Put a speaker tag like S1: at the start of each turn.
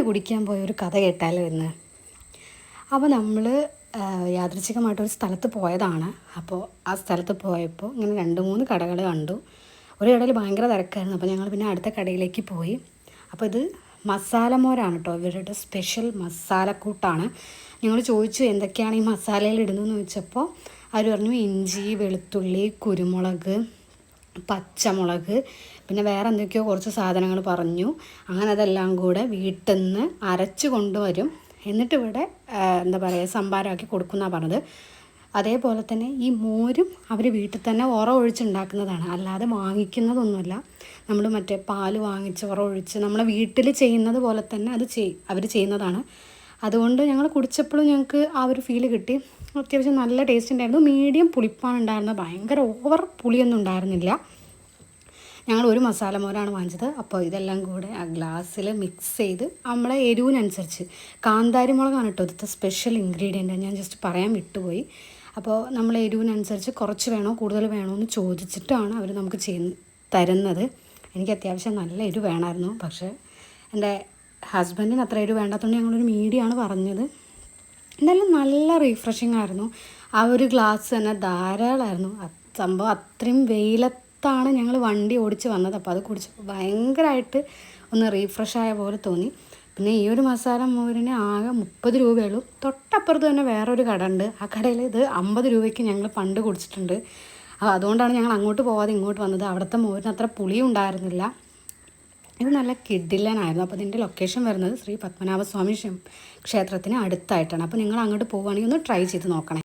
S1: പാൽ കുടിക്കാൻ പോയ ഒരു കഥ കേട്ടാലോ ഇന്ന്? അപ്പോൾ നമ്മൾ യാദൃച്ഛികമായിട്ടൊരു സ്ഥലത്ത് പോയതാണ്. അപ്പോൾ ആ സ്ഥലത്ത് പോയപ്പോൾ ഇങ്ങനെ രണ്ട് മൂന്ന് കടകൾ കണ്ടു. ഒരു കടയിൽ ഭയങ്കര തിരക്കായിരുന്നു. അപ്പോൾ ഞങ്ങൾ പിന്നെ അടുത്ത കടയിലേക്ക് പോയി. അപ്പോൾ ഇത് മസാല മോരാണ് കേട്ടോ ഇവരുടെ സ്പെഷ്യൽ മസാലക്കൂട്ടാണ് ഞങ്ങൾ ചോദിച്ചു എന്തൊക്കെയാണ് ഈ മസാലയിൽ ഇടുന്നതെന്ന്? ചോദിച്ചപ്പോൾ അവർ പറഞ്ഞു ഇഞ്ചി വെളുത്തുള്ളി കുരുമുളക് പച്ചമുളക് പിന്നെ വേറെ എന്തൊക്കെയോ കുറച്ച് സാധനങ്ങൾ പറഞ്ഞു. അങ്ങനെ അതെല്ലാം കൂടെ വീട്ടിൽ നിന്ന് അരച്ച് കൊണ്ടുവരും. എന്നിട്ട് ഇവിടെ എന്താ പറയുക സംഭാരമാക്കി കൊടുക്കുന്നതാണ് പറഞ്ഞത്. അതേപോലെ തന്നെ ഈ മോരും അവർ വീട്ടിൽ തന്നെ ഉറ ഒഴിച്ചുണ്ടാക്കുന്നതാണ്. അല്ലാതെ വാങ്ങിക്കുന്നതൊന്നുമല്ല. നമ്മൾ മറ്റേ പാൽ വാങ്ങിച്ച് ഉറ ഒഴിച്ച് നമ്മളെ വീട്ടിൽ ചെയ്യുന്നത് പോലെ തന്നെ അത് ചെയ് അവർ ചെയ്യുന്നതാണ്. അതുകൊണ്ട് ഞങ്ങൾ കുടിച്ചപ്പോഴും ഞങ്ങൾക്ക് ആ ഒരു ഫീൽ കിട്ടി. അത്യാവശ്യം നല്ല ടേസ്റ്റ് ഉണ്ടായിരുന്നു. മീഡിയം പുളിപ്പാണ് ഉണ്ടായിരുന്നത്. ഭയങ്കര ഓവർ പുളിയൊന്നും ഉണ്ടായിരുന്നില്ല. ഞങ്ങൾ ഒരു മസാല മോരാണ് വാങ്ങിച്ചത്. അപ്പോൾ ഇതെല്ലാം കൂടെ ആ ഗ്ലാസ്സിൽ മിക്സ് ചെയ്ത് നമ്മളെ എരിവിനനുസരിച്ച് കാന്താരി മുളകാണ് കേട്ടോ ഇതിന്റെ സ്പെഷ്യൽ ഇൻഗ്രീഡിയന്റ് ഞാൻ ജസ്റ്റ് പറയാൻ വിട്ടുപോയി. അപ്പോൾ നമ്മൾ എരിവിനനുസരിച്ച് കുറച്ച് വേണോ കൂടുതൽ വേണോ എന്ന് ചോദിച്ചിട്ടാണ് അവർ നമുക്ക് ചെയ്യുന്ന തരുന്നത്. എനിക്ക് അത്യാവശ്യം നല്ല എരിവ് വേണമായിരുന്നു. പക്ഷേ എന്റെ ഹസ്ബൻഡിന് അത്ര എരിവ് വേണ്ടാത്തതുകൊണ്ട് ഞങ്ങളൊരു മീഡിയമാണ് പറഞ്ഞത്. എന്തായാലും നല്ല റീഫ്രഷിംഗ് ആയിരുന്നു. ആ ഒരു ഗ്ലാസ് തന്നെ ധാരാളമായിരുന്നു സംഭവം അത്രയും വെയിലത്താണ് ഞങ്ങൾ വണ്ടി ഓടിച്ച് വന്നത്. അപ്പോൾ അത് കുടിച്ചപ്പോൾ ഭയങ്കരമായിട്ട് ഒന്ന് റീഫ്രഷ് ആയ പോലെ തോന്നി. പിന്നെ ഈ ഒരു മസാല മോരിന് ആകെ മുപ്പത് രൂപയുള്ളൂ തൊട്ടപ്പുറത്ത് തന്നെ വേറൊരു കട ഉണ്ട് ആ കടയിൽ ഇത് അമ്പത് രൂപയ്ക്ക് ഞങ്ങൾ പണ്ട് കുടിച്ചിട്ടുണ്ട്. അതുകൊണ്ടാണ് ഞങ്ങൾ അങ്ങോട്ട് പോവാതെ ഇങ്ങോട്ട് വന്നത്. അവിടുത്തെ മോരിന് അത്ര പുളിയും ഉണ്ടായിരുന്നില്ല ഇത് നല്ല കിഡിലനായിരുന്നു അപ്പോൾ ഇതിന്റെ ലൊക്കേഷൻ വരുന്നത് ശ്രീ പത്മനാഭസ്വാമി ക്ഷേത്രത്തിന് അടുത്തായിട്ടാണ്. അപ്പോൾ നിങ്ങൾ അങ്ങോട്ട് പോവുകയാണെങ്കിൽ ഒന്ന് ട്രൈ ചെയ്ത് നോക്കണേ.